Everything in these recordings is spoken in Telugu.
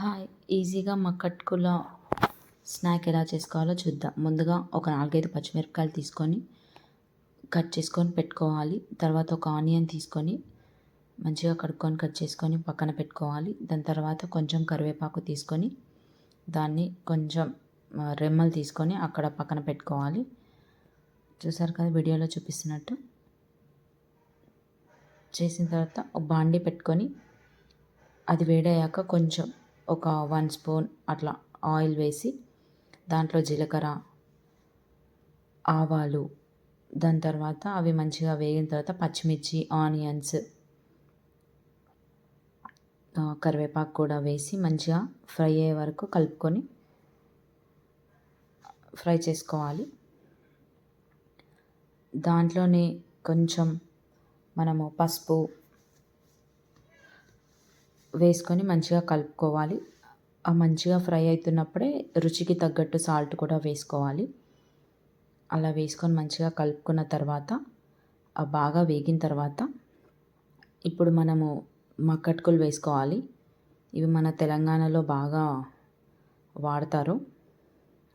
హాయ్ ఈజీగా మక్కట్టుకుల స్నాక్ ఎలా చేసుకోవాలో చూద్దాం. ముందుగా ఒక నాలుగైదు పచ్చిమిరపకాయలు తీసుకొని కట్ చేసుకొని పెట్టుకోవాలి. తర్వాత ఒక ఆనియన్ తీసుకొని మంచిగా కడుక్కొని కట్ చేసుకొని పక్కన పెట్టుకోవాలి. దాని తర్వాత కొంచెం కరివేపాకు తీసుకొని దాన్ని కొంచెం రెమ్మలు తీసుకొని అక్కడ పక్కన పెట్టుకోవాలి. చూసారు కదా వీడియోలో చూపిస్తున్నట్టు. చేసిన తర్వాత ఒక బాండి పెట్టుకొని అది వేడయ్యాక కొంచెం ఒక వన్ స్పూన్ అట్లా ఆయిల్ వేసి దాంట్లో జీలకర్ర ఆవాలు దాని తర్వాత అవి మంచిగా వేగిన తర్వాత పచ్చిమిర్చి ఆనియన్స్ కరివేపాకు కూడా వేసి మంచిగా ఫ్రై అయ్యే వరకు కలుపుకొని ఫ్రై చేసుకోవాలి. దాంట్లోనే కొంచెం మనము పసుపు వేసుకొని మంచిగా కలుపుకోవాలి. ఆ మంచిగా ఫ్రై అవుతున్నప్పుడే రుచికి తగ్గట్టు సాల్ట్ కూడా వేసుకోవాలి. అలా వేసుకొని మంచిగా కలుపుకున్న తర్వాత బాగా వేగిన తర్వాత ఇప్పుడు మనము మక్కట్కులు వేసుకోవాలి. ఇవి మన తెలంగాణలో బాగా వాడతారు.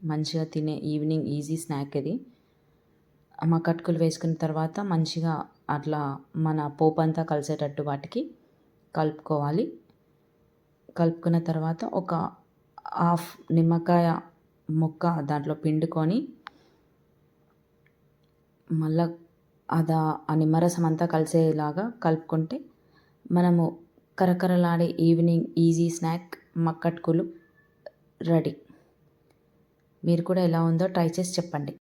మంచిగా తినే ఈవినింగ్ ఈజీ స్నాక్ ఇది. మక్కట్కులు వేసుకున్న తర్వాత మంచిగా అట్లా మన పోపు అంతా కలిసేటట్టు వాటికి కలుపుకోవాలి. కలుపుకున్న తర్వాత ఒక హాఫ్ నిమ్మకాయ ముక్క దాంట్లో పిండుకొని మళ్ళా అదా ఆ నిమ్మరసం అంతా కలిసేలాగా కలుపుకుంటే మనము కరకరలాడే ఈవినింగ్ ఈజీ స్నాక్ మక్కట్కులు రెడీ. మీరు కూడా ఎలా ఉందో ట్రై చేసి చెప్పండి.